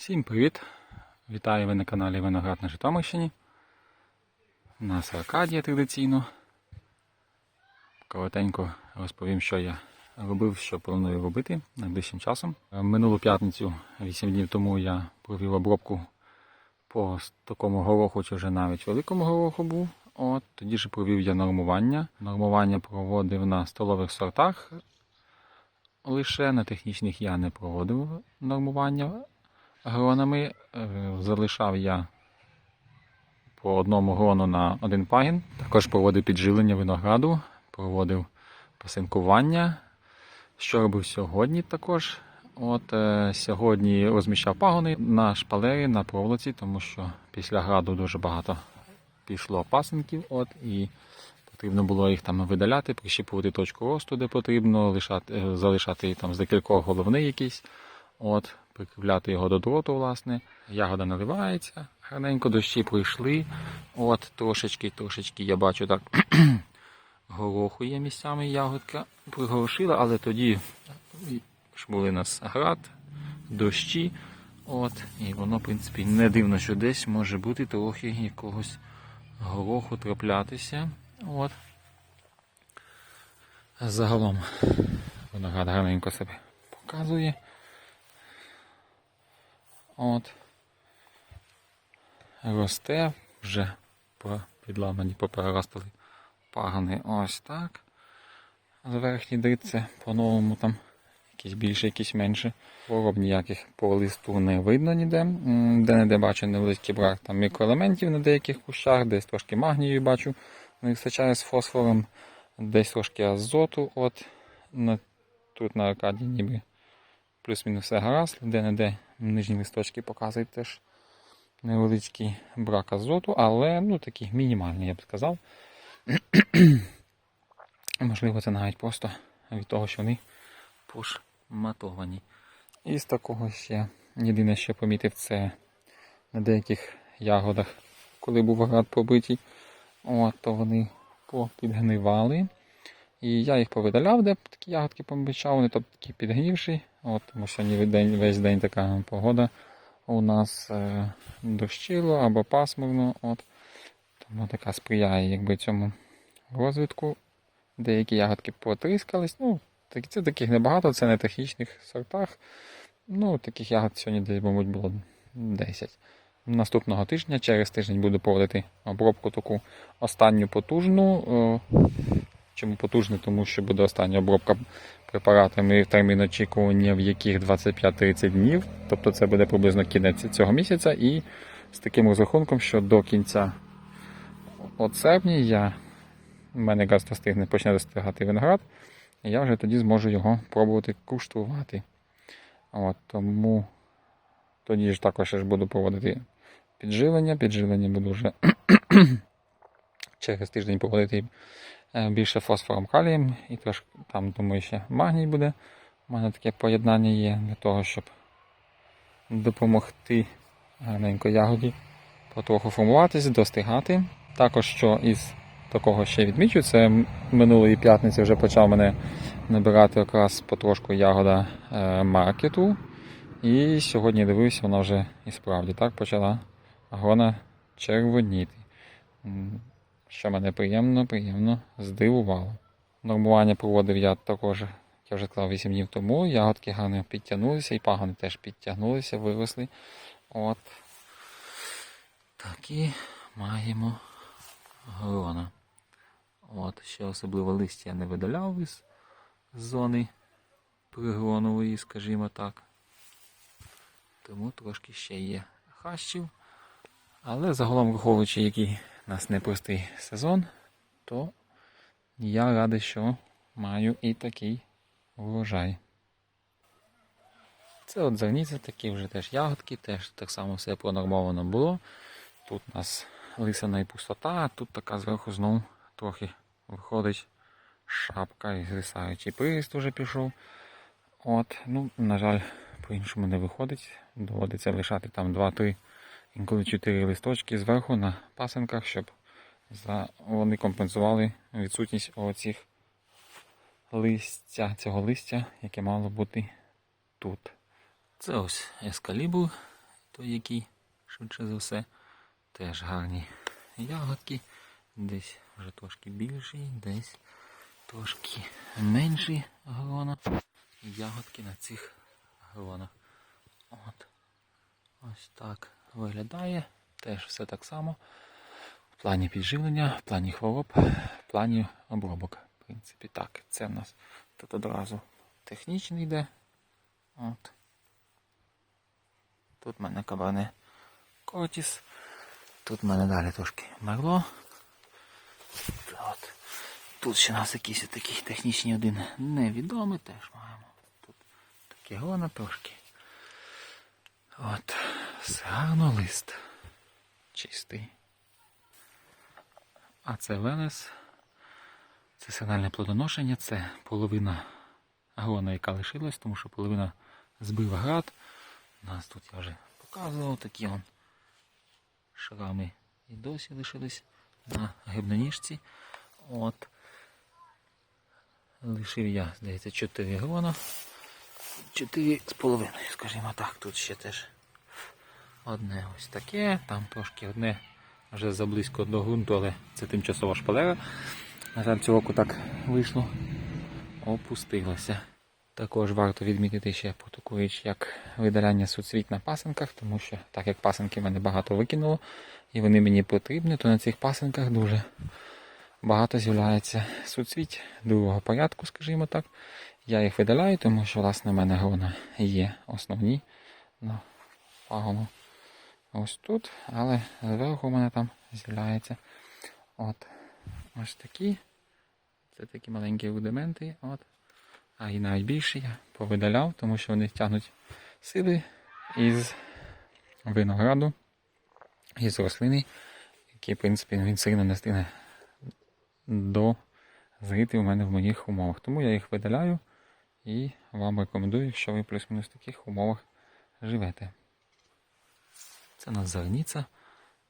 Всім привіт! Вітаю ви на каналі Виноград на Житомирщині. У нас Аркадія традиційно. Коротенько розповім, що я робив, що планую робити найближчим часом. Минулу п'ятницю, 8 днів тому, я провів обробку по такому гороху, чи вже навіть великому гороху був. От, тоді ж провів я нормування. Нормування проводив на столових сортах. Лише на технічних я не проводив нормування гронами. Е, Залишав я по одному грону на один пагін. Також проводив підживлення винограду, проводив пасинкування. Що робив сьогодні також? От е, сьогодні розміщав пагони на шпалері, на проволоці, тому що після граду дуже багато пішло пасинків. От, і потрібно було їх там видаляти, прищіпувати точку росту, де потрібно, лишати, е, залишати там з декількох головний якийсь. От, прикріпляти його до дроту, власне. Ягода наливається, гарненько дощі пройшли. От, трошечки, трошечки я бачу так. Гороху є місцями ягодка пригорошила, але тоді ж були нас град, дощі. От, і воно, в принципі, не дивно, що десь може бути трохи якогось гороху траплятися. От. Загалом виноград гарненько себе показує. От. Росте, вже підламані, попереростали пагани ось так. З верхні дритці по-новому там якісь більше, якісь менше. Хвороб ніяких по листу не видно ніде. Де-не-де бачу невеличкий брак там мікроелементів на деяких кущах, десь трошки магнію бачу, не вистачає з фосфором, десь трошки азоту. От, на, тут на аркаді ніби плюс-мінус все гаразд, де-не-де нижні листочки показують теж невеличкий брак азоту, але ну, такий мінімальний, я б сказав. Можливо, це навіть просто від того, що вони пошматовані. І з такого ще єдине, що помітив, це на деяких ягодах, коли був град побитий, от, то вони попідгнивали. І я їх повидаляв, де такі ягодки помічав, вони тобто такі підгнівші. От, тому сьогодні день, весь день така погода у нас е, дощило або пасмурно. От, тому така сприяє якби, цьому розвитку. Деякі ягодки потріскались. Ну, так- це таких небагато, це не технічних сортах. Ну, таких ягод сьогодні десь, мабуть, було 10. Наступного тижня, через тиждень буду проводити обробку таку останню потужну. Е, Чому потужну? Тому що буде остання обробка препаратами термін очікування, в яких 25-30 днів. Тобто це буде приблизно кінець цього місяця. І з таким розрахунком, що до кінця от серпня я, в мене якраз достигне, почне достигати виноград, і я вже тоді зможу його пробувати куштувати. От, тому тоді ж також ж буду проводити підживлення. Підживлення буду вже через тиждень проводити більше фосфором калієм і трошки там, думаю, ще магній буде. У мене таке поєднання є для того, щоб допомогти гарненько ягоді потроху формуватися, достигати. Також що із такого ще відмічу, це минулої п'ятниці вже почав мене набирати якраз потрошку ягода е, маркету. І сьогодні дивився, вона вже і справді так почала грона червоніти. Що мене приємно, приємно здивувало. Нормування проводив я також, я вже сказав, 8 днів тому. Ягодки гарно підтягнулися, і пагони теж підтягнулися, виросли. От. Такі маємо грона. От, ще особливо листя я не видаляв із зони пригронової, скажімо так. Тому трошки ще є хащів. Але загалом враховуючи, який у нас непростий сезон, то я радий, що маю і такий врожай. Це от зерніця, такі вже теж ягодки, теж так само все пронормовано було. Тут у нас лисана і пустота, а тут така зверху знову трохи виходить шапка і звисаючий приріст вже пішов. От, ну, на жаль, по-іншому не виходить. Доводиться лишати там 2-3, інколи 4 листочки зверху на пасенках, щоб вони компенсували відсутність оцих листя, цього листя, яке мало бути тут. Це ось ескалібур, той який, швидше за все. Теж гарні ягодки. Десь вже трошки більші, десь трошки менші грона. Ягодки на цих гронах. От. Ось так виглядає. Теж все так само. В плані підживлення, в плані хвороб, в плані обробок. В принципі, так. Це в нас тут одразу технічний йде. От. Тут в мене кабане Кортіс. Тут в мене далі трошки мерло. От. Тут ще у нас якийсь такий технічний один невідомий теж маємо. Тут таке гона трошки. От. Гарно лист. Чистий. А це Велес. Це сигнальне плодоношення, це половина грона, яка лишилась, тому що половина збив град. У нас тут я вже показував такі он шрами і досі лишились на гибноніжці. От. Лишив я, здається, 4 грона. 4 з половиною, скажімо так, тут ще теж одне ось таке, там трошки одне вже заблизько до ґрунту, але це тимчасова шпалера. На жаль, цього року так вийшло, опустилося. Також варто відмітити ще про таку річ, як видаляння суцвіт на пасинках, тому що так як пасинки мене багато викинуло і вони мені потрібні, то на цих пасинках дуже багато з'являється суцвіть другого порядку, скажімо так. Я їх видаляю, тому що власне в мене грона є основні на пагону ось тут, але зверху в мене там з'являється от ось такі. Це такі маленькі рудименти. От. А і навіть більше я повидаляв, тому що вони тягнуть сили із винограду, із рослини, які, в принципі, він сильно не стигне до зрити у мене в моїх умовах. Тому я їх видаляю і вам рекомендую, якщо ви плюс-мінус в таких умовах живете. Це у нас зерниця.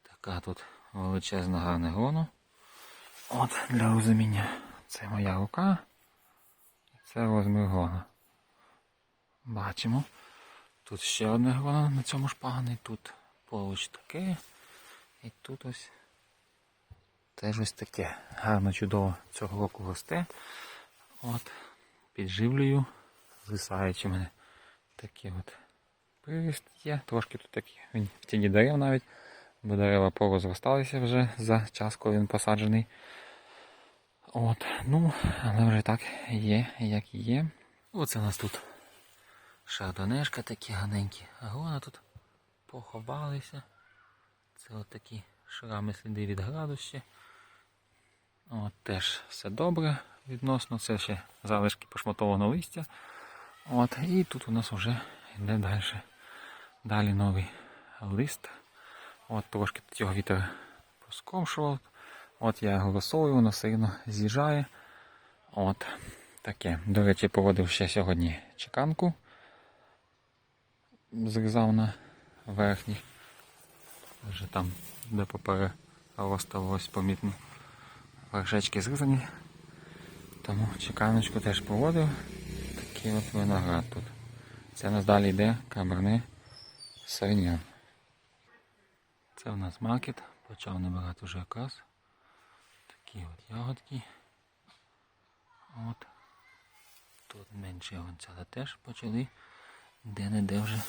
Така тут величезна гарне гроно. От, для розуміння, це моя рука. Це розмір грона. Бачимо. Тут ще одне гроно на цьому шпагани, тут поруч таке. І тут ось теж ось таке. Гарно чудово цього року росте. От, підживлюю, звисаючи мене такі от є. Трошки тут такий він в тіні дерев навіть, бо дерева порозросталися вже за час, коли він посаджений. От, ну, але вже так є, як є. Оце у нас тут шардонешка такі ганенькі. А вона тут поховалися. Це от такі шрами сліди від граду ще. От теж все добре відносно. Це ще залишки пошматованого листя. От, і тут у нас вже йде далі. Далі новий лист. От трошки його вітер поскомшував. От я його висовую, воно сильно з'їжджає. От таке. До речі, проводив ще сьогодні чеканку. Зрізав на верхніх. Вже там, де попереростало ось помітно. Вершечки зрізані. Тому чеканочку теж проводив. Такий от виноград тут. Це у нас далі йде каберне савіньян. Це у нас макет. Почав набирати вже якраз. Такі от ягодки. От. Тут менше гонцята теж почали де-не-де вже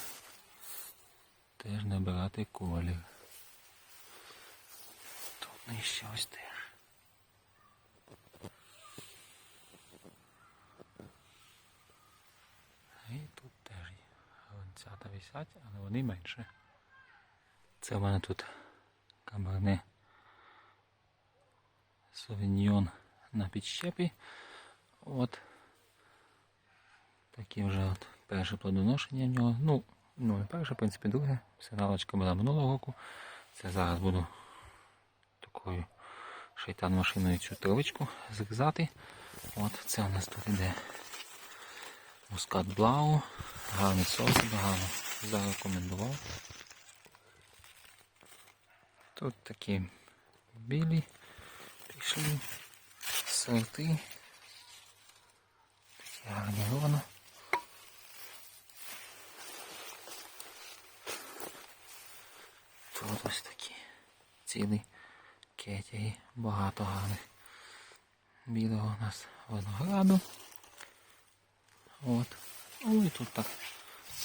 теж набирати колір. Тут нижче ось теж. 150, але вони менше. Це в мене тут камерне совіньйон на підщепі. От такі вже от перше плодоношення в нього. Ну, ну не перше, в принципі, друге. Синалочка була минулого року. Це зараз буду такою шайтан машиною цю травичку зрізати. От Це у нас тут іде мускат блау, гарний сорт, гарний зарекомендував. Тут такі білі пішли сорти. Такі гарні грона. тут ось такі цілі кетяги, багато гарних. Білого у нас винограду. От. Ой, тут так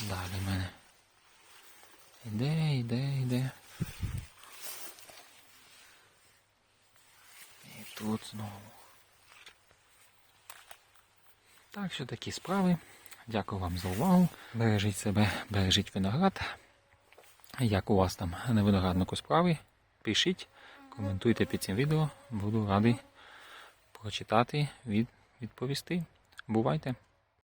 далі в мене. Іде, іде, іде. І тут знову. Так що такі справи. Дякую вам за увагу. Бережіть себе, бережіть виноград. Як у вас там на винограднику справи, пишіть, коментуйте під цим відео. Буду радий прочитати, від, відповісти. Бувайте!